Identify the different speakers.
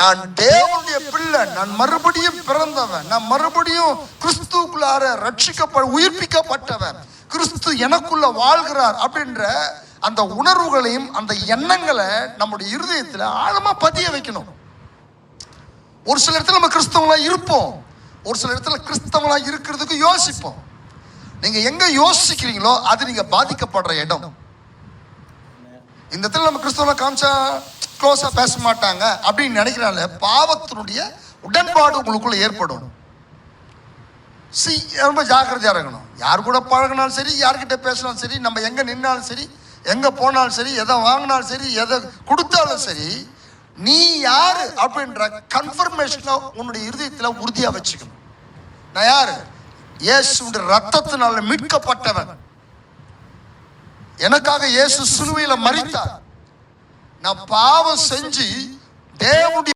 Speaker 1: நான் தேவனுடைய பிள்ளை நான் மறுபடியும் பிறந்தவன் நான் மறுபடியும் கிறிஸ்துக்குள்ளார ரட்சிக்கப்ப உயிர்ப்பிக்கப்பட்டவன் கிறிஸ்து எனக்குள்ள வாழ்கிறார் அப்படின்ற அந்த உணர்வுகளையும் அந்த எண்ணங்களை நம்முடைய இருதயத்தில் ஆழமா பதிய வைக்கணும். ஒரு சில இடத்துல நம்ம கிறிஸ்தவங்களா இருப்போம். ஒரு சில இடத்துல கிறிஸ்தவங்களா இருக்கிறதுக்கு யோசிப்போம். நீங்க எங்க யோசிக்கிறீங்களோ அது நீங்க பாதிக்கப்படுற இடம். இந்த இடத்துல நம்ம கிறிஸ்தவங்களா காமிச்சா க்ளோஸாக பேச மாட்டாங்க அப்படின்னு நினைக்கிறனால பாவத்தினுடைய உடன்பாடு உங்களுக்குள்ளே ஏற்படும். சி ரொம்ப ஜாக்கிரதையாக இருக்கணும். யார் கூட பழகினாலும் சரி யார்கிட்ட பேசினாலும் சரி நம்ம எங்கே நின்னாலும் சரி எங்கே போனாலும் சரி எதை வாங்கினாலும் சரி எதை கொடுத்தாலும் சரி நீ யார் அப்படின்ற கன்ஃபர்மேஷனை உன்னுடைய இருதயத்தில் உறுதியாக வச்சுக்கணும். நான் யார்? இயேசுடைய ரத்தத்தினால மீட்கப்பட்டவன். எனக்காக இயேசு சிலுவையில மறித்தார் நான் பாவம் செஞ்சு தேவனுடைய